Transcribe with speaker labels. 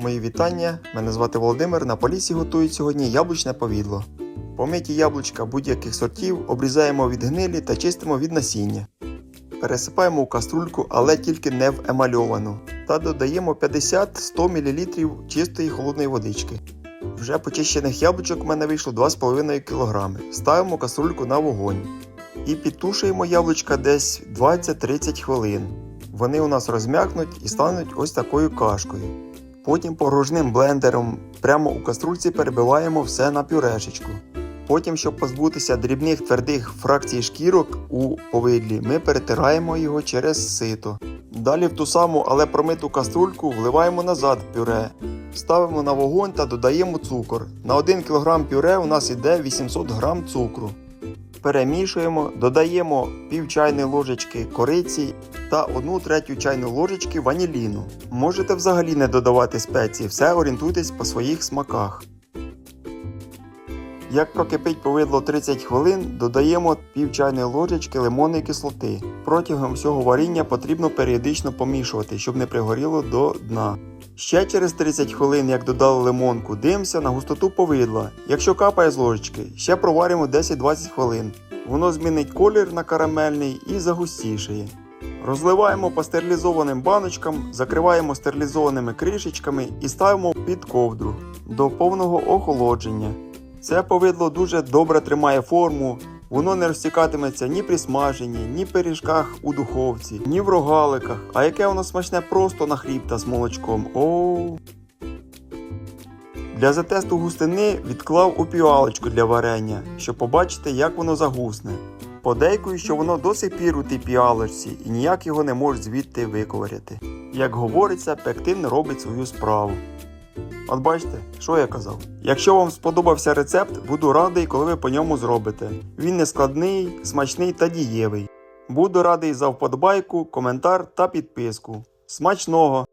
Speaker 1: Мої вітання. Мене звати Володимир. На полісі готують сьогодні яблучне повідло. Помиті яблучка будь-яких сортів обрізаємо від гнилі та чистимо від насіння. Пересипаємо у каструльку, але тільки не в емальовану. Та додаємо 50-100 мл чистої холодної водички. Вже почищених яблучок у мене вийшло 2,5 кг. Ставимо каструльку на вогонь. І підтушуємо яблучка десь 20-30 хвилин. Вони у нас розм'якнуть і стануть ось такою кашкою. Потім погружним блендером прямо у каструльці перебиваємо все на пюрешечку. Потім, щоб позбутися дрібних твердих фракцій шкірок у повидлі, ми перетираємо його через сито. Далі в ту саму, але промиту каструльку вливаємо назад пюре. Ставимо на вогонь та додаємо цукор. На 1 кг пюре у нас йде 800 г цукру. Перемішуємо, додаємо пів чайної ложечки кориці та 1 третю чайної ложечки ваніліну. Можете взагалі не додавати спеції, все орієнтуйтесь по своїх смаках. Як прокипить повидло 30 хвилин, додаємо пів чайної ложечки лимонної кислоти. Протягом всього варіння потрібно періодично помішувати, щоб не пригоріло до дна. Ще через 30 хвилин, як додали лимонку, дивимося на густоту повидла. Якщо капає з ложечки, ще проваримо 10-20 хвилин. Воно змінить колір на карамельний і загустішає. Розливаємо по стерилізованим баночкам, закриваємо стерилізованими кришечками і ставимо під ковдру до повного охолодження. Це повидло дуже добре тримає форму, воно не розтікатиметься ні при смаженні, ні пиріжках у духовці, ні в рогаликах. А яке воно смачне просто на хліб та з молочком. Оу. Для затесту густини відклав у піалочку для варення, щоб побачити, як воно загусне. Подейкую, що воно до сих пір у тій піалочці і ніяк його не може звідти виковиряти. Як говориться, пектин робить свою справу. От бачите, що я казав. Якщо вам сподобався рецепт, буду радий, коли ви по ньому зробите. Він не складний, смачний та дієвий. Буду радий за вподобайку, коментар та підписку. Смачного!